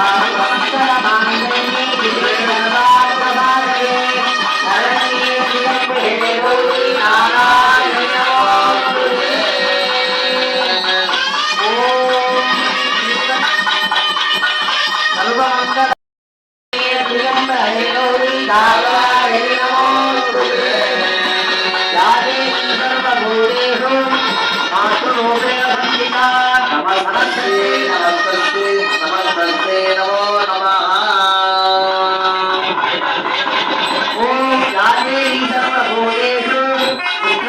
நமஸ்தே நமஸ்தே நமஸ்தே நமோ நமः ஓம்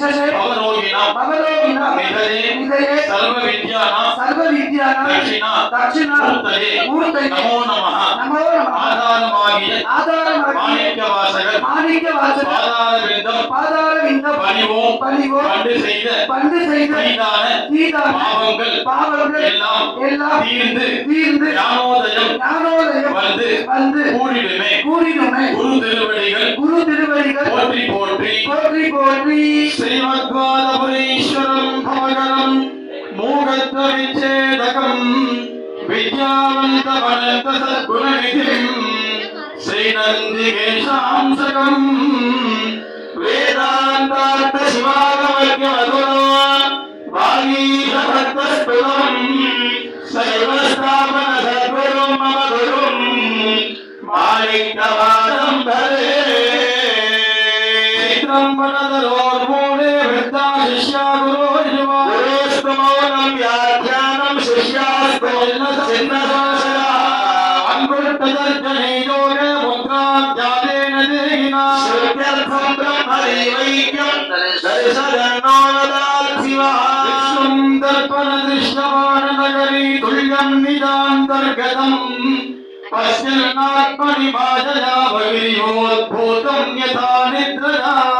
விஹரே விசேஷே பவரோகிணாம் பவலோகினாம் விஹரே விதயே சர்வவித்யானாம் சர்வவித்யானாம் தட்சிணா. தட்சிணா நமோ நமः. நமோ நமः. ஆதாரமாகிய. ஆதாரமாகிய. மாணிக்க வாசகர் மாணிக்க வாசக பாதார விருந்தம் பாதார விந்த பணிவோம். பணிவோம். பண்டு செய்த. பண்டு செய்த. சீதான சீதான பாவங்கள். பாவங்கள். எல்லாம் எல்லாம் தீர்ந்து. தீர்ந்து. ஞானோதயம். ஞானோதயம். வந்து. வந்து. கூடிடுமே கூறிடுமே. குரு திருவடிகள். குரு திருவடிகள். போற்றி போற்றி. போற்றி போற்றி ஸ்ரீமத்வாதபுரீஸ்வரம் பவகரம் மூகத்த விச்சேதகம் வித்யாவந்த வனந்த சத்குணநிதிம் ஸ்ரீநந்திகேஷாம்சகம் வேதாந்தார்த்த சிவாகவர்க்க மதுரோ வாகீஷ பக்த ஸ்துதம் சைவஸ்தாபன சத்குரும் மம குரும் വ്യാഖ്യാനം ൃഷ്ടവാണഗരീതുല്യംഗതം പശ്യന്നാത്മനി ഭാജയാ ഭഗിരിയോദ്ഭൂതം യഥാ നിദ്രയാ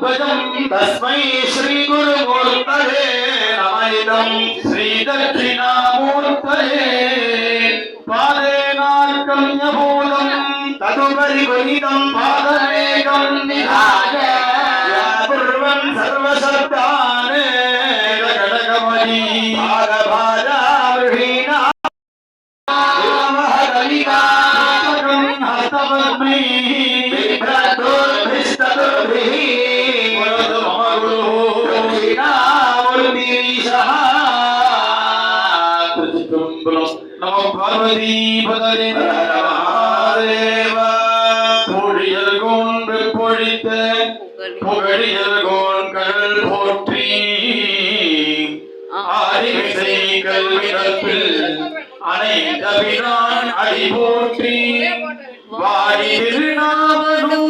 ध्वजं तस्मै श्रीगुरुमूर्तये नमनिदं श्रीदक्षिणामूर्तये पादेनार्कं यभूतं तदुपरि गुणितं पादमेकं निधाय कुर्वन् सर्वशब्दाने जगदगमनी भारभाजा गृहीणा நம பார்வதீபதரே மகாதேவ. பொழியல்கோன் வெப்பொழித்த புகழியல்கோன் கடல் போற்றி. ஆரிமிசை கல்வி கற்பில் அனைத்த பிரான் அடி போற்றி. வாரி திருநாவலூர்